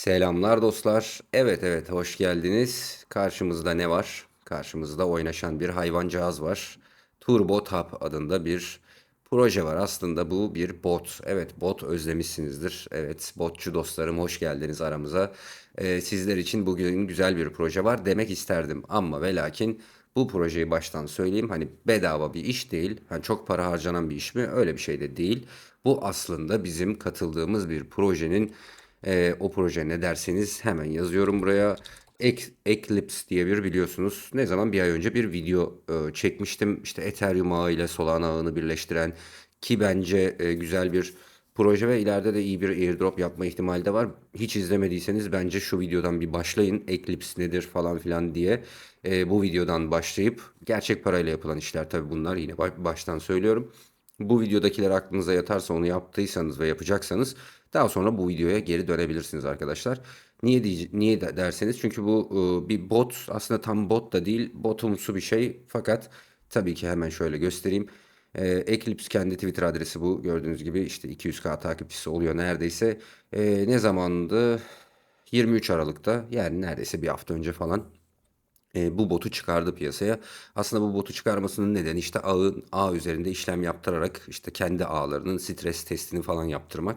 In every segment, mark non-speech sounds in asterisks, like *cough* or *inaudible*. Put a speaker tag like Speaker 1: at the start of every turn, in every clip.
Speaker 1: Selamlar dostlar. Evet evet hoş geldiniz. Karşımızda ne var? Karşımızda oynaşan bir hayvancağız var. TurboTap adında bir proje var. Aslında bu bir bot. Evet bot özlemişsinizdir. Evet botçu dostlarım hoş geldiniz aramıza. Ee, sizler için bugün güzel bir proje var demek isterdim. Ama ve lakin bu projeyi baştan söyleyeyim. Hani bedava bir iş değil. Hani çok para harcanan bir iş mi? Öyle bir şey de değil. Bu aslında bizim katıldığımız bir projenin ee, o proje ne derseniz hemen yazıyorum buraya. Eclipse diye bir biliyorsunuz. Ne zaman bir ay önce bir video e, çekmiştim. İşte Ethereum ağı ile Solana ağını birleştiren ki bence e, güzel bir proje ve ileride de iyi bir airdrop yapma ihtimali de var. Hiç izlemediyseniz bence şu videodan bir başlayın. Eclipse nedir falan filan diye e, bu videodan başlayıp gerçek parayla yapılan işler tabii bunlar yine ba- baştan söylüyorum. Bu videodakiler aklınıza yatarsa onu yaptıysanız ve yapacaksanız daha sonra bu videoya geri dönebilirsiniz arkadaşlar. Niye diye, niye de- derseniz çünkü bu e, bir bot aslında tam bot da değil botumsu bir şey fakat tabii ki hemen şöyle göstereyim. E, Eclipse kendi Twitter adresi bu gördüğünüz gibi işte 200k takipçisi oluyor neredeyse. E, ne zamandı? 23 Aralık'ta yani neredeyse bir hafta önce falan e, bu botu çıkardı piyasaya. Aslında bu botu çıkarmasının nedeni işte ağın ağ üzerinde işlem yaptırarak işte kendi ağlarının stres testini falan yaptırmak.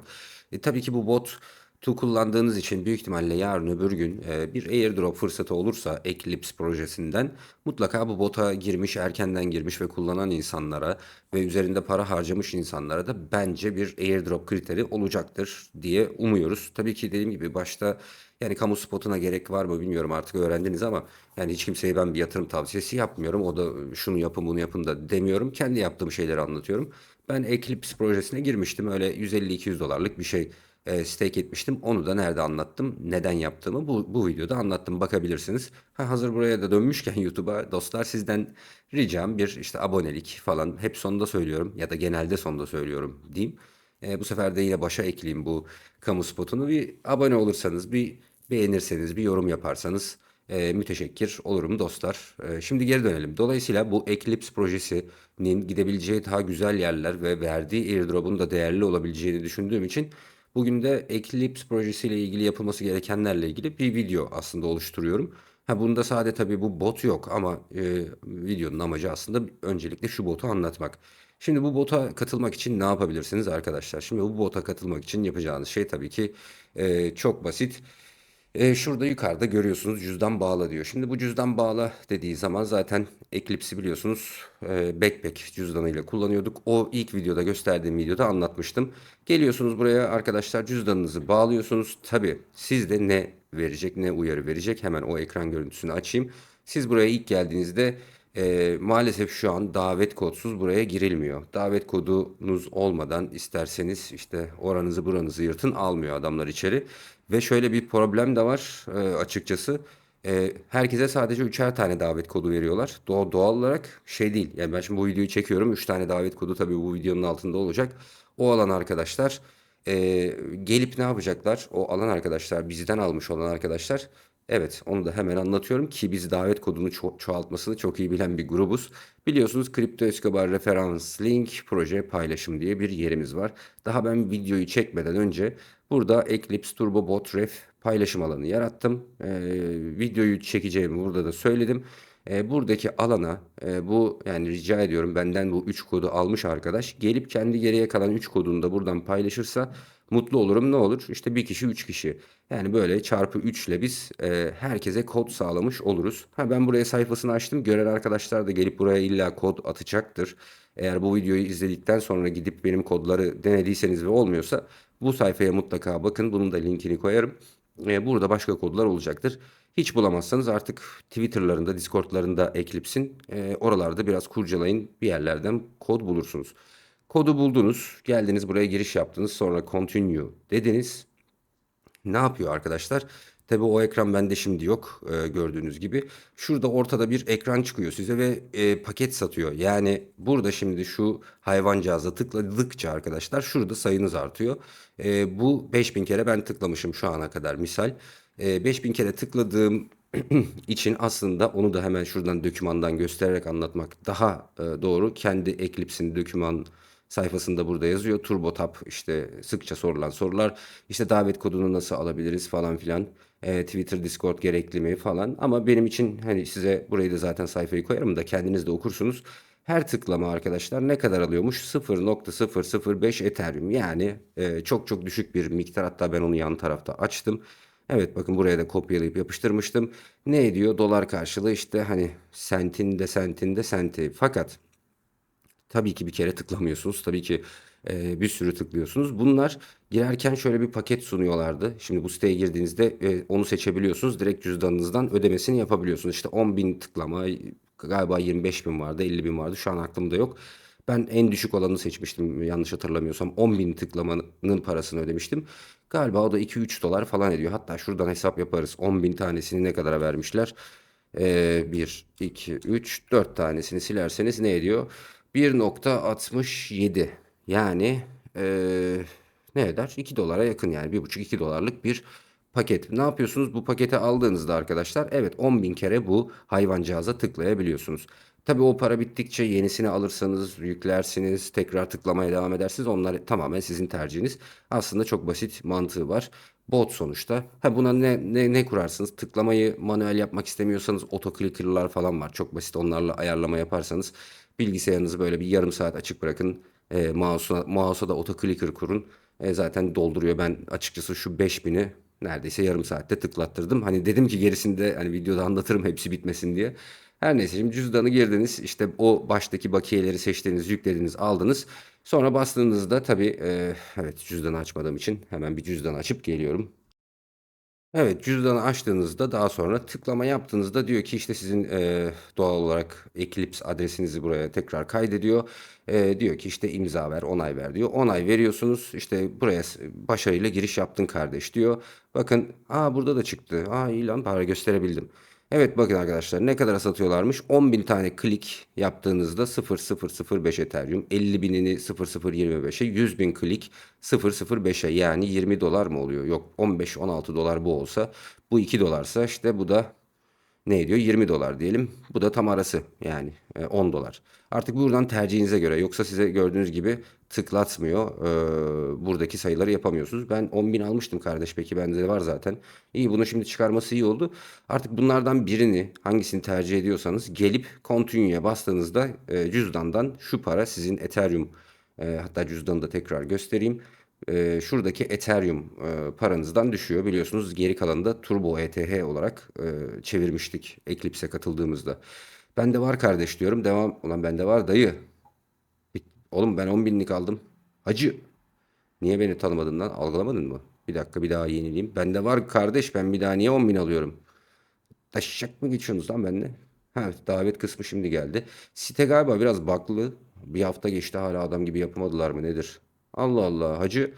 Speaker 1: E, tabii ki bu bot tu kullandığınız için büyük ihtimalle yarın öbür gün e, bir airdrop fırsatı olursa Eclipse projesinden mutlaka bu bota girmiş, erkenden girmiş ve kullanan insanlara ve üzerinde para harcamış insanlara da bence bir airdrop kriteri olacaktır diye umuyoruz. Tabii ki dediğim gibi başta yani kamu spotuna gerek var mı bilmiyorum artık öğrendiniz ama yani hiç kimseye ben bir yatırım tavsiyesi yapmıyorum. O da şunu yapın bunu yapın da demiyorum. Kendi yaptığım şeyleri anlatıyorum. Ben Eclipse projesine girmiştim. Öyle 150-200 dolarlık bir şey e, stake etmiştim. Onu da nerede anlattım, neden yaptığımı bu, bu videoda anlattım. Bakabilirsiniz. Ha, hazır buraya da dönmüşken YouTube'a dostlar sizden ricam bir işte abonelik falan. Hep sonunda söylüyorum ya da genelde sonunda söylüyorum diyeyim. E, bu sefer de yine başa ekleyeyim bu kamu spotunu. Bir abone olursanız, bir beğenirseniz, bir yorum yaparsanız e, müteşekkir olurum dostlar. E, şimdi geri dönelim. Dolayısıyla bu Eclipse projesinin gidebileceği daha güzel yerler ve verdiği airdrop'un da değerli olabileceğini düşündüğüm için bugün de Eclipse projesiyle ilgili yapılması gerekenlerle ilgili bir video aslında oluşturuyorum. Ha bunda sade tabii bu bot yok ama e, videonun amacı aslında öncelikle şu botu anlatmak. Şimdi bu bota katılmak için ne yapabilirsiniz arkadaşlar? Şimdi bu bota katılmak için yapacağınız şey tabii ki e, çok basit. E, şurada yukarıda görüyorsunuz cüzdan bağla diyor. Şimdi bu cüzdan bağla dediği zaman zaten Eclipse'i biliyorsunuz e, backpack cüzdanıyla kullanıyorduk. O ilk videoda gösterdiğim videoda anlatmıştım. Geliyorsunuz buraya arkadaşlar cüzdanınızı bağlıyorsunuz. Tabii sizde ne verecek ne uyarı verecek hemen o ekran görüntüsünü açayım. Siz buraya ilk geldiğinizde e, maalesef şu an davet kodsuz buraya girilmiyor. Davet kodunuz olmadan isterseniz işte oranızı buranızı yırtın almıyor adamlar içeri. Ve şöyle bir problem de var e, açıkçası. E, herkese sadece üçer tane davet kodu veriyorlar. Doğal, doğal olarak şey değil. Yani ben şimdi bu videoyu çekiyorum. Üç tane davet kodu tabii bu videonun altında olacak. O alan arkadaşlar e, gelip ne yapacaklar? O alan arkadaşlar bizden almış olan arkadaşlar Evet, onu da hemen anlatıyorum ki biz davet kodunu ço- çoğaltmasını çok iyi bilen bir grubuz. Biliyorsunuz Crypto Escobar referans link proje paylaşım diye bir yerimiz var. Daha ben videoyu çekmeden önce burada Eclipse Turbo Bot Ref paylaşım alanı yarattım. Ee, videoyu çekeceğimi burada da söyledim. Ee, buradaki alana e, bu yani rica ediyorum benden bu 3 kodu almış arkadaş gelip kendi geriye kalan 3 kodunu da buradan paylaşırsa mutlu olurum. Ne olur? İşte bir kişi 3 kişi. Yani böyle çarpı 3 ile biz e, herkese kod sağlamış oluruz. Ha ben buraya sayfasını açtım. Gören arkadaşlar da gelip buraya illa kod atacaktır. Eğer bu videoyu izledikten sonra gidip benim kodları denediyseniz ve olmuyorsa bu sayfaya mutlaka bakın. Bunun da linkini koyarım. E, burada başka kodlar olacaktır. Hiç bulamazsanız artık Twitter'larında, Discord'larında Eclipse'in e, oralarda biraz kurcalayın. Bir yerlerden kod bulursunuz. Kodu buldunuz. Geldiniz buraya giriş yaptınız. Sonra continue dediniz. Ne yapıyor arkadaşlar? Tabii o ekran bende şimdi yok e, gördüğünüz gibi. Şurada ortada bir ekran çıkıyor size ve e, paket satıyor. Yani burada şimdi şu hayvancağıza tıkladıkça arkadaşlar şurada sayınız artıyor. E, bu 5000 kere ben tıklamışım şu ana kadar misal. E, 5000 kere tıkladığım *clears throat* için aslında onu da hemen şuradan dokümandan göstererek anlatmak daha e, doğru. Kendi Eclipse'in doküman sayfasında burada yazıyor. TurboTap işte sıkça sorulan sorular. İşte davet kodunu nasıl alabiliriz falan filan. E, Twitter, Discord gerekli mi falan. Ama benim için hani size burayı da zaten sayfayı koyarım da kendiniz de okursunuz. Her tıklama arkadaşlar ne kadar alıyormuş? 0.005 Ethereum. Yani e, çok çok düşük bir miktar. Hatta ben onu yan tarafta açtım. Evet bakın buraya da kopyalayıp yapıştırmıştım. Ne ediyor? Dolar karşılığı işte hani sentin de sentin de senti. Fakat Tabii ki bir kere tıklamıyorsunuz. Tabii ki e, bir sürü tıklıyorsunuz. Bunlar girerken şöyle bir paket sunuyorlardı. Şimdi bu siteye girdiğinizde e, onu seçebiliyorsunuz. Direkt cüzdanınızdan ödemesini yapabiliyorsunuz. İşte 10 bin tıklama galiba 25 bin vardı 50 bin vardı. Şu an aklımda yok. Ben en düşük olanı seçmiştim yanlış hatırlamıyorsam. 10 bin tıklamanın parasını ödemiştim. Galiba o da 2-3 dolar falan ediyor. Hatta şuradan hesap yaparız. 10 bin tanesini ne kadara vermişler? Ee, 1, 2, 3, 4 tanesini silerseniz ne ediyor? 1.67 yani eee, ne eder? 2 dolara yakın yani 1.5-2 dolarlık bir paket. Ne yapıyorsunuz? Bu paketi aldığınızda arkadaşlar evet 10 bin kere bu hayvancağıza tıklayabiliyorsunuz. Tabii o para bittikçe yenisini alırsanız yüklersiniz tekrar tıklamaya devam edersiniz. Onlar tamamen sizin tercihiniz. Aslında çok basit mantığı var. Bot sonuçta. Ha buna ne, ne, ne kurarsınız? Tıklamayı manuel yapmak istemiyorsanız otoclicker'lar falan var. Çok basit onlarla ayarlama yaparsanız bilgisayarınızı böyle bir yarım saat açık bırakın. E, mouse'a, mouse'a da otoclicker kurun. E, zaten dolduruyor. Ben açıkçası şu 5000'i neredeyse yarım saatte tıklattırdım. Hani dedim ki gerisini de hani videoda anlatırım hepsi bitmesin diye. Her neyse şimdi cüzdanı girdiniz. işte o baştaki bakiyeleri seçtiniz, yüklediniz, aldınız. Sonra bastığınızda tabii e, evet cüzdanı açmadığım için hemen bir cüzdan açıp geliyorum. Evet, cüzdanı açtığınızda daha sonra tıklama yaptığınızda diyor ki işte sizin e, doğal olarak Eclipse adresinizi buraya tekrar kaydediyor. E, diyor ki işte imza ver, onay ver diyor. Onay veriyorsunuz. İşte buraya başarıyla giriş yaptın kardeş diyor. Bakın, aa burada da çıktı. Aa iyi lan para gösterebildim. Evet bakın arkadaşlar ne kadar satıyorlarmış? 10 bin tane klik yaptığınızda 0.005 Ethereum, 50 binini 0.025'e, 100 bin klik 0.05'e yani 20 dolar mı oluyor? Yok 15-16 dolar bu olsa bu 2 dolarsa işte bu da ne ediyor? 20 dolar diyelim. Bu da tam arası yani e, 10 dolar. Artık buradan tercihinize göre yoksa size gördüğünüz gibi tıklatmıyor. Ee, buradaki sayıları yapamıyorsunuz. Ben 10 bin almıştım kardeş peki bende de var zaten. İyi bunu şimdi çıkarması iyi oldu. Artık bunlardan birini hangisini tercih ediyorsanız gelip Continue'ya bastığınızda e, cüzdandan şu para sizin Ethereum e, hatta cüzdanı da tekrar göstereyim e, şuradaki Ethereum e, paranızdan düşüyor. Biliyorsunuz geri kalanı da Turbo ETH olarak e, çevirmiştik Eclipse'e katıldığımızda. Bende var kardeş diyorum. Devam. Ulan bende var dayı. Oğlum ben 10 binlik aldım. Hacı. Niye beni tanımadın lan? Algılamadın mı? Bir dakika bir daha yenileyim. Bende var kardeş. Ben bir daha niye 10 bin alıyorum? Taşacak mı geçiyorsunuz lan benimle? Ha, davet kısmı şimdi geldi. Site galiba biraz bug'lı. Bir hafta geçti hala adam gibi yapamadılar mı nedir? Allah Allah hacı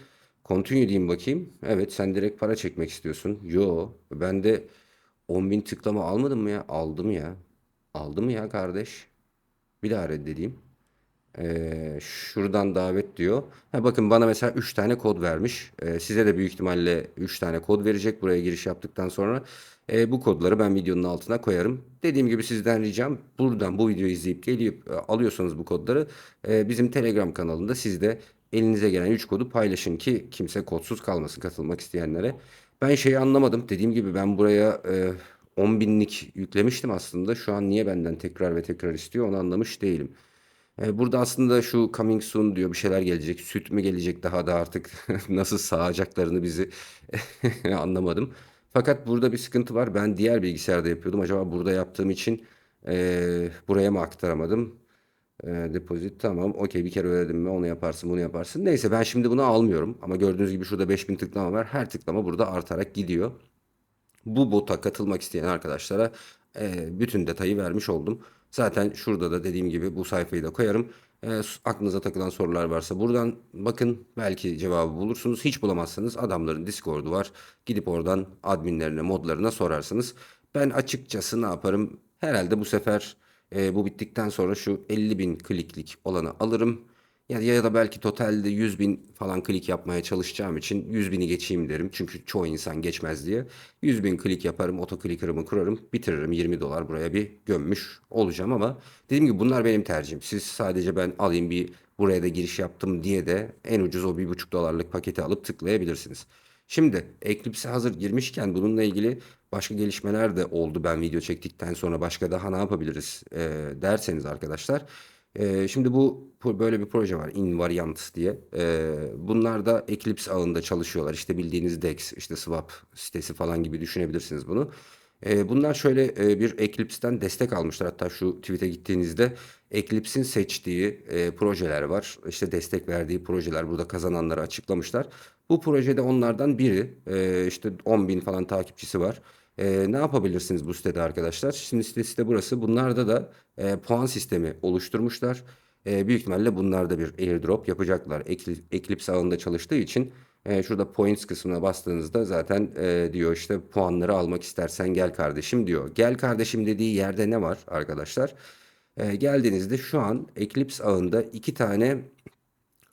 Speaker 1: continue diyeyim bakayım. Evet sen direkt para çekmek istiyorsun. Yo ben de 10.000 tıklama almadım mı ya? Aldım ya. Aldım ya kardeş. Bir daha reddedeyim. Ee, şuradan davet diyor. Ha, bakın bana mesela 3 tane kod vermiş. Ee, size de büyük ihtimalle 3 tane kod verecek buraya giriş yaptıktan sonra. Ee, bu kodları ben videonun altına koyarım. Dediğim gibi sizden ricam buradan bu videoyu izleyip gelip e, alıyorsanız bu kodları e, bizim Telegram kanalında siz de elinize gelen 3 kodu paylaşın ki kimse kodsuz kalmasın katılmak isteyenlere. Ben şeyi anlamadım. Dediğim gibi ben buraya e, 10 binlik yüklemiştim aslında. Şu an niye benden tekrar ve tekrar istiyor onu anlamış değilim. E, burada aslında şu coming soon diyor bir şeyler gelecek. Süt mü gelecek daha da artık *laughs* nasıl sağacaklarını bizi *laughs* anlamadım. Fakat burada bir sıkıntı var. Ben diğer bilgisayarda yapıyordum. Acaba burada yaptığım için e, buraya mı aktaramadım? E, depozit tamam. Okey bir kere ödedim mi onu yaparsın bunu yaparsın. Neyse ben şimdi bunu almıyorum. Ama gördüğünüz gibi şurada 5000 tıklama var. Her tıklama burada artarak gidiyor. Bu bota katılmak isteyen arkadaşlara e, bütün detayı vermiş oldum. Zaten şurada da dediğim gibi bu sayfayı da koyarım. E, aklınıza takılan sorular varsa buradan bakın belki cevabı bulursunuz. Hiç bulamazsanız adamların Discord'u var. Gidip oradan adminlerine, modlarına sorarsınız. Ben açıkçası ne yaparım? Herhalde bu sefer e, bu bittikten sonra şu 50 bin kliklik olanı alırım. Ya, ya da belki totalde 100 bin falan klik yapmaya çalışacağım için 100 bini geçeyim derim. Çünkü çoğu insan geçmez diye. 100 bin klik yaparım, otoclicker'ımı kurarım, bitiririm. 20 dolar buraya bir gömmüş olacağım ama dediğim gibi bunlar benim tercihim. Siz sadece ben alayım bir buraya da giriş yaptım diye de en ucuz o 1,5 dolarlık paketi alıp tıklayabilirsiniz. Şimdi Eclipse'e hazır girmişken bununla ilgili başka gelişmeler de oldu ben video çektikten sonra başka daha ne yapabiliriz e, derseniz arkadaşlar. E, şimdi bu böyle bir proje var Invariant diye. E, bunlar da Eclipse ağında çalışıyorlar. İşte bildiğiniz DEX, işte Swap sitesi falan gibi düşünebilirsiniz bunu. E, bunlar şöyle e, bir Eclipse'den destek almışlar. Hatta şu tweet'e gittiğinizde Eclipse'in seçtiği e, projeler var. İşte destek verdiği projeler burada kazananları açıklamışlar. Bu projede onlardan biri. E, işte 10 bin falan takipçisi var. E, ne yapabilirsiniz bu sitede arkadaşlar? Şimdi sitesi de burası. Bunlarda da e, puan sistemi oluşturmuşlar. E, büyük ihtimalle bunlar da bir airdrop yapacaklar. Eclipse, ağında çalıştığı için e, şurada points kısmına bastığınızda zaten e, diyor işte puanları almak istersen gel kardeşim diyor. Gel kardeşim dediği yerde ne var arkadaşlar? E, geldiğinizde şu an Eclipse ağında iki tane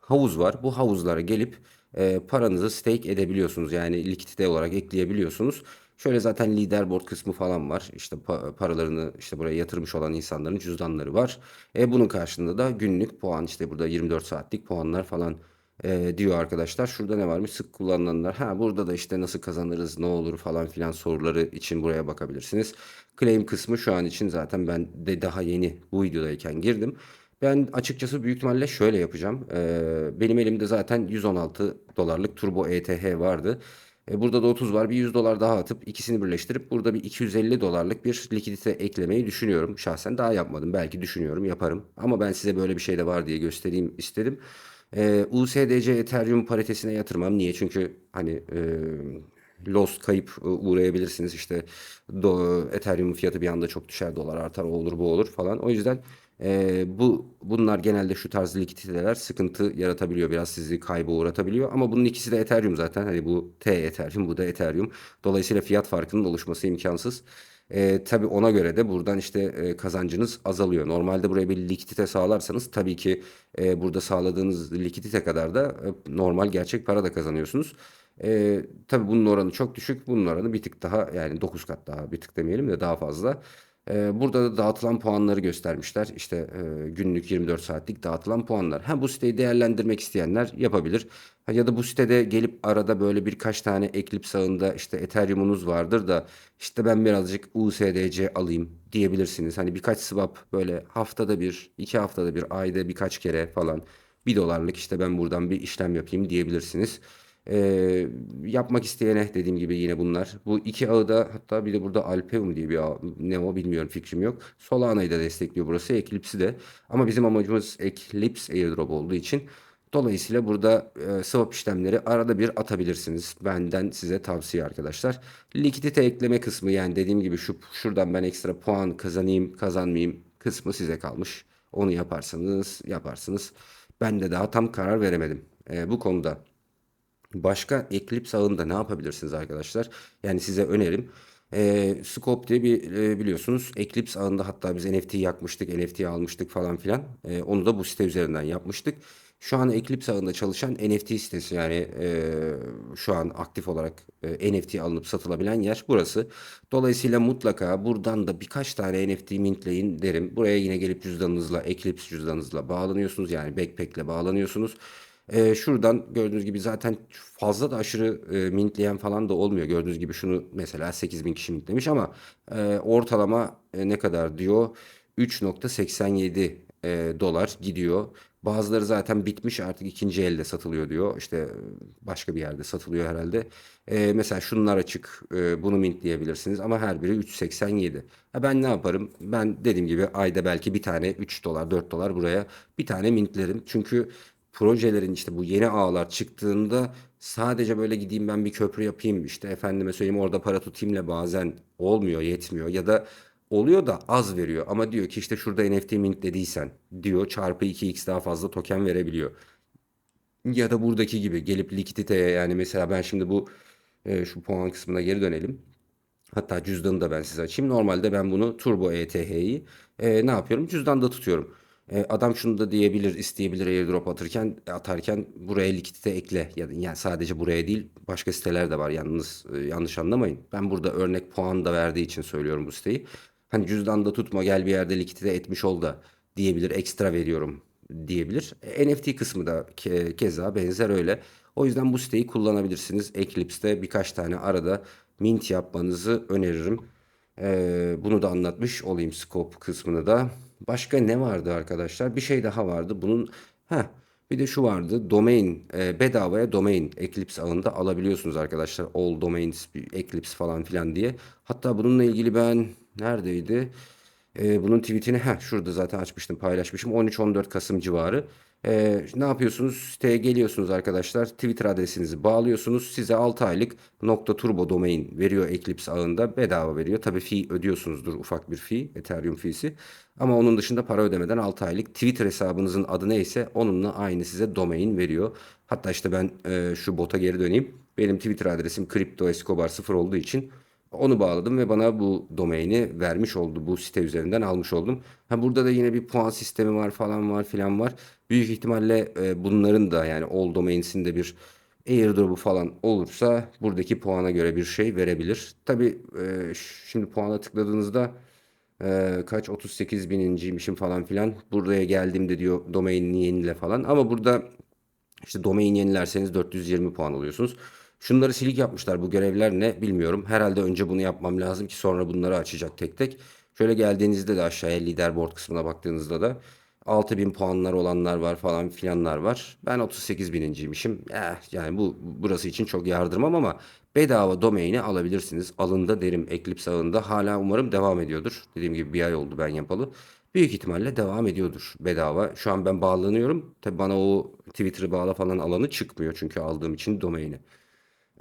Speaker 1: havuz var. Bu havuzlara gelip e, paranızı stake edebiliyorsunuz. Yani likidite olarak ekleyebiliyorsunuz. Şöyle zaten leaderboard kısmı falan var. İşte pa- paralarını işte buraya yatırmış olan insanların cüzdanları var. E, bunun karşılığında da günlük puan işte burada 24 saatlik puanlar falan e, diyor arkadaşlar. Şurada ne varmış? Sık kullanılanlar. Ha burada da işte nasıl kazanırız, ne olur falan filan soruları için buraya bakabilirsiniz. Claim kısmı şu an için zaten ben de daha yeni bu videodayken girdim. Ben açıkçası büyük ihtimalle şöyle yapacağım. Ee, benim elimde zaten 116 dolarlık Turbo ETH vardı. E, burada da 30 var. Bir 100 dolar daha atıp ikisini birleştirip burada bir 250 dolarlık bir likidite eklemeyi düşünüyorum. Şahsen daha yapmadım. Belki düşünüyorum, yaparım. Ama ben size böyle bir şey de var diye göstereyim istedim. Ee, USDC Ethereum paritesine yatırmam. Niye? Çünkü hani e, lost kayıp e, uğrayabilirsiniz. İşte do, Ethereum fiyatı bir anda çok düşer, dolar artar, o olur bu olur falan. O yüzden e, bu bunlar genelde şu tarz likiditeler sıkıntı yaratabiliyor. Biraz sizi kayba uğratabiliyor. Ama bunun ikisi de Ethereum zaten. Hani bu T Ethereum, bu da Ethereum. Dolayısıyla fiyat farkının oluşması imkansız. E, tabii ona göre de buradan işte e, kazancınız azalıyor. Normalde buraya bir likidite sağlarsanız tabii ki e, burada sağladığınız likidite kadar da e, normal gerçek para da kazanıyorsunuz. E, tabii bunun oranı çok düşük. Bunun oranı bir tık daha yani 9 kat daha bir tık demeyelim de daha fazla. E, burada da dağıtılan puanları göstermişler. İşte e, günlük 24 saatlik dağıtılan puanlar. Ha bu siteyi değerlendirmek isteyenler yapabilir. Ya da bu sitede gelip arada böyle birkaç tane Eclipse ağında işte Ethereum'unuz vardır da işte ben birazcık USDC alayım diyebilirsiniz. Hani birkaç swap böyle haftada bir, iki haftada bir, ayda birkaç kere falan bir dolarlık işte ben buradan bir işlem yapayım diyebilirsiniz. Ee, yapmak isteyene dediğim gibi yine bunlar. Bu iki ağı da hatta bir de burada Alpeum diye bir ağ, ne o bilmiyorum fikrim yok. Solana'yı da destekliyor burası. Eclipse'i de. Ama bizim amacımız Eclipse airdrop olduğu için Dolayısıyla burada e, swap işlemleri arada bir atabilirsiniz. Benden size tavsiye arkadaşlar. Likidite ekleme kısmı yani dediğim gibi şu şuradan ben ekstra puan kazanayım kazanmayayım kısmı size kalmış. Onu yaparsanız yaparsınız. Ben de daha tam karar veremedim e, bu konuda. Başka Eclipse ağında ne yapabilirsiniz arkadaşlar? Yani size önerim. E, Scope diye bir e, biliyorsunuz Eclipse ağında hatta biz NFT yakmıştık, NFT almıştık falan filan. E, onu da bu site üzerinden yapmıştık. Şu an Eclipse ağında çalışan NFT sitesi yani e, şu an aktif olarak e, NFT alınıp satılabilen yer burası. Dolayısıyla mutlaka buradan da birkaç tane NFT mintleyin derim. Buraya yine gelip cüzdanınızla, Eclipse cüzdanınızla bağlanıyorsunuz. Yani backpack'le bağlanıyorsunuz. Ee, şuradan gördüğünüz gibi zaten fazla da aşırı e, mintleyen falan da olmuyor. Gördüğünüz gibi şunu mesela 8000 kişi mintlemiş ama e, ortalama e, ne kadar diyor? 3.87 e, dolar gidiyor. Bazıları zaten bitmiş artık ikinci elde satılıyor diyor. İşte e, başka bir yerde satılıyor herhalde. E, mesela şunlar açık. E, bunu mintleyebilirsiniz ama her biri 3.87. Ha ben ne yaparım? Ben dediğim gibi ayda belki bir tane 3 dolar 4 dolar buraya bir tane mintlerim. Çünkü projelerin işte bu yeni ağlar çıktığında sadece böyle gideyim ben bir köprü yapayım işte efendime söyleyeyim orada para tutayımla bazen olmuyor yetmiyor ya da oluyor da az veriyor ama diyor ki işte şurada NFT mint dediysen diyor çarpı 2x daha fazla token verebiliyor. Ya da buradaki gibi gelip likiditeye yani mesela ben şimdi bu e, şu puan kısmına geri dönelim. Hatta cüzdanı da ben size açayım. Normalde ben bunu Turbo ETH'yi e, ne yapıyorum? Cüzdanda tutuyorum. E, adam şunu da diyebilir, isteyebilir airdrop atırken atarken buraya likidite ekle yani sadece buraya değil başka siteler de var yalnız e, yanlış anlamayın. Ben burada örnek puan da verdiği için söylüyorum bu siteyi. Hani cüzdanda tutma gel bir yerde likidite etmiş ol da diyebilir ekstra veriyorum diyebilir. E, NFT kısmı da ke- keza benzer öyle. O yüzden bu siteyi kullanabilirsiniz. Eclipse'de birkaç tane arada mint yapmanızı öneririm. Ee, bunu da anlatmış olayım scope kısmını da. Başka ne vardı arkadaşlar? Bir şey daha vardı. Bunun ha bir de şu vardı. Domain e, bedavaya domain Eclipse ağında alabiliyorsunuz arkadaşlar. All domains Eclipse falan filan diye. Hatta bununla ilgili ben neredeydi? Ee, bunun tweetini ha şurada zaten açmıştım, paylaşmışım. 13-14 Kasım civarı. Ee, ne yapıyorsunuz? Siteye geliyorsunuz arkadaşlar. Twitter adresinizi bağlıyorsunuz. Size 6 aylık nokta turbo domain veriyor Eclipse ağında. Bedava veriyor. Tabii fee ödüyorsunuzdur ufak bir fee. Ethereum fee'si. Ama onun dışında para ödemeden 6 aylık Twitter hesabınızın adı neyse onunla aynı size domain veriyor. Hatta işte ben e, şu bota geri döneyim. Benim Twitter adresim Crypto Escobar 0 olduğu için onu bağladım ve bana bu domaini vermiş oldu. Bu site üzerinden almış oldum. Ha burada da yine bir puan sistemi var falan var filan var. Büyük ihtimalle e, bunların da yani all domains'in de bir airdrop'u falan olursa buradaki puana göre bir şey verebilir. Tabii e, şimdi puana tıkladığınızda e, kaç 38 bininciymişim falan filan. Buraya geldiğimde diyor domainini yenile falan. Ama burada işte domain yenilerseniz 420 puan alıyorsunuz. Şunları silik yapmışlar. Bu görevler ne bilmiyorum. Herhalde önce bunu yapmam lazım ki sonra bunları açacak tek tek. Şöyle geldiğinizde de aşağıya leaderboard kısmına baktığınızda da 6000 puanlar olanlar var falan filanlar var. Ben 38 bininciymişim. Eh, yani bu burası için çok yardırmam ama bedava domaini alabilirsiniz. Alında derim Eclipse ağında. Hala umarım devam ediyordur. Dediğim gibi bir ay oldu ben yapalı. Büyük ihtimalle devam ediyordur bedava. Şu an ben bağlanıyorum. Tabi bana o Twitter'ı bağla falan alanı çıkmıyor çünkü aldığım için domaini.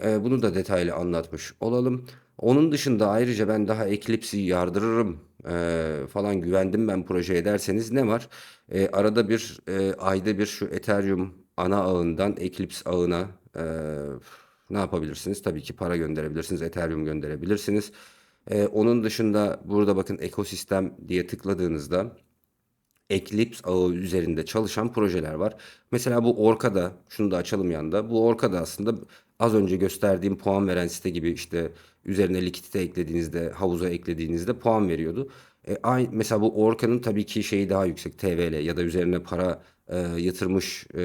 Speaker 1: Ee, bunu da detaylı anlatmış olalım. Onun dışında ayrıca ben daha Eclipse'i yardırırım ee, falan güvendim ben projeye derseniz ne var? Ee, arada bir e, ayda bir şu Ethereum ana ağından Eclipse ağına e, ne yapabilirsiniz? Tabii ki para gönderebilirsiniz, Ethereum gönderebilirsiniz. Ee, onun dışında burada bakın ekosistem diye tıkladığınızda Eclipse ağı üzerinde çalışan projeler var. Mesela bu Orka'da, şunu da açalım yanında. Bu Orka'da aslında az önce gösterdiğim puan veren site gibi işte üzerine likidite eklediğinizde, havuza eklediğinizde puan veriyordu. E, aynı, mesela bu Orka'nın tabii ki şeyi daha yüksek TVL ya da üzerine para e, yatırmış e,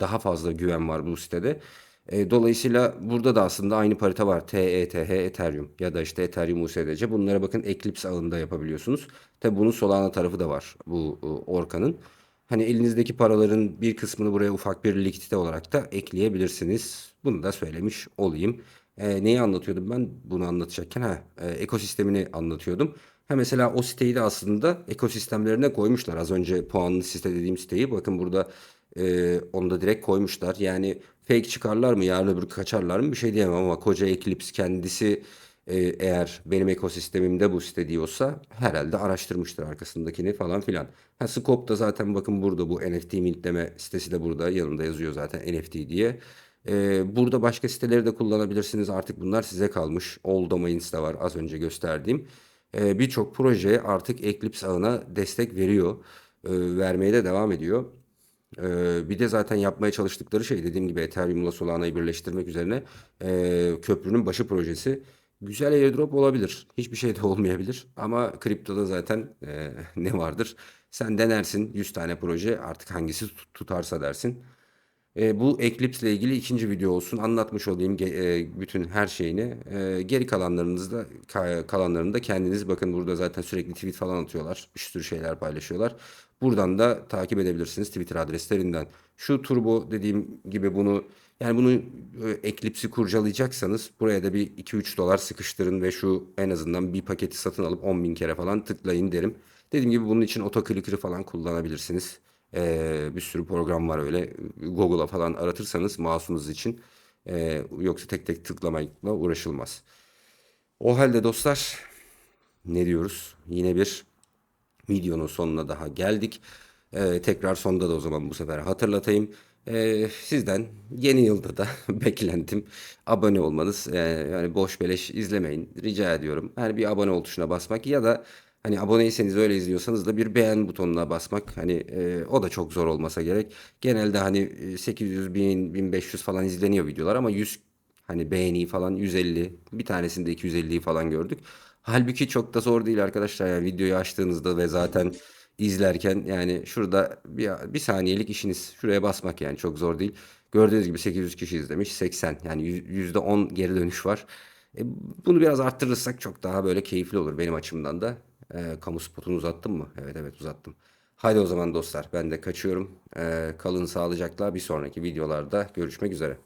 Speaker 1: daha fazla güven var bu sitede. E, dolayısıyla burada da aslında aynı parite var. TETH, Ethereum ya da işte Ethereum USDC. Bunlara bakın Eclipse ağında yapabiliyorsunuz. Tabi bunun Solana tarafı da var bu e, Orka'nın. Hani elinizdeki paraların bir kısmını buraya ufak bir likidite olarak da ekleyebilirsiniz. Bunu da söylemiş olayım. E, neyi anlatıyordum ben bunu anlatacakken? Ha, e, ekosistemini anlatıyordum. Ha mesela o siteyi de aslında ekosistemlerine koymuşlar. Az önce puanlı site dediğim siteyi. Bakın burada e, onu da direkt koymuşlar. Yani fake çıkarlar mı yarın öbür kaçarlar mı bir şey diyemem ama koca Eclipse kendisi e, eğer benim ekosistemimde bu site diyorsa herhalde araştırmıştır arkasındakini falan filan. Ha Scope da zaten bakın burada bu NFT mintleme sitesi de burada yanında yazıyor zaten NFT diye. E, burada başka siteleri de kullanabilirsiniz artık bunlar size kalmış. All Domains de var az önce gösterdiğim. E, Birçok proje artık Eclipse ağına destek veriyor. E, vermeye de devam ediyor. Ee, bir de zaten yapmaya çalıştıkları şey dediğim gibi Ethereum'la Solana'yı birleştirmek üzerine e, köprünün başı projesi. Güzel airdrop olabilir. Hiçbir şey de *laughs* olmayabilir. Ama kriptoda zaten *laughs* ne vardır? Sen denersin 100 tane proje artık hangisi tut- tutarsa dersin. E, bu Eclipse ile ilgili ikinci video olsun. Anlatmış olayım e, bütün her şeyini. E, geri kalanlarınızda ka- kalanlarını da kendiniz bakın burada zaten sürekli tweet falan atıyorlar. Bir sürü şeyler paylaşıyorlar. Buradan da takip edebilirsiniz Twitter adreslerinden. Şu turbo dediğim gibi bunu yani bunu e, Eclipse'i kurcalayacaksanız buraya da bir 2-3 dolar sıkıştırın ve şu en azından bir paketi satın alıp 10 bin kere falan tıklayın derim. Dediğim gibi bunun için otoclicker'ı falan kullanabilirsiniz. Ee, bir sürü program var öyle. Google'a falan aratırsanız mouse'unuz için. Ee, yoksa tek tek tıklamakla uğraşılmaz. O halde dostlar ne diyoruz? Yine bir videonun sonuna daha geldik. Ee, tekrar sonda da o zaman bu sefer hatırlatayım. Ee, sizden yeni yılda da *laughs* beklentim abone olmanız. Ee, yani boş beleş izlemeyin rica ediyorum. Yani bir abone ol tuşuna basmak ya da Hani aboneyseniz öyle izliyorsanız da bir beğen butonuna basmak hani e, o da çok zor olmasa gerek. Genelde hani e, 800 bin 1500 falan izleniyor videolar ama 100 hani beğeni falan 150 bir tanesinde 250'yi falan gördük. Halbuki çok da zor değil arkadaşlar yani videoyu açtığınızda ve zaten izlerken yani şurada bir, bir saniyelik işiniz şuraya basmak yani çok zor değil. Gördüğünüz gibi 800 kişi izlemiş 80 yani yüz- %10 geri dönüş var. E, bunu biraz arttırırsak çok daha böyle keyifli olur benim açımdan da. E, kamu spotunu uzattım mı? Evet evet uzattım. Haydi o zaman dostlar ben de kaçıyorum. E, kalın sağlıcakla bir sonraki videolarda görüşmek üzere.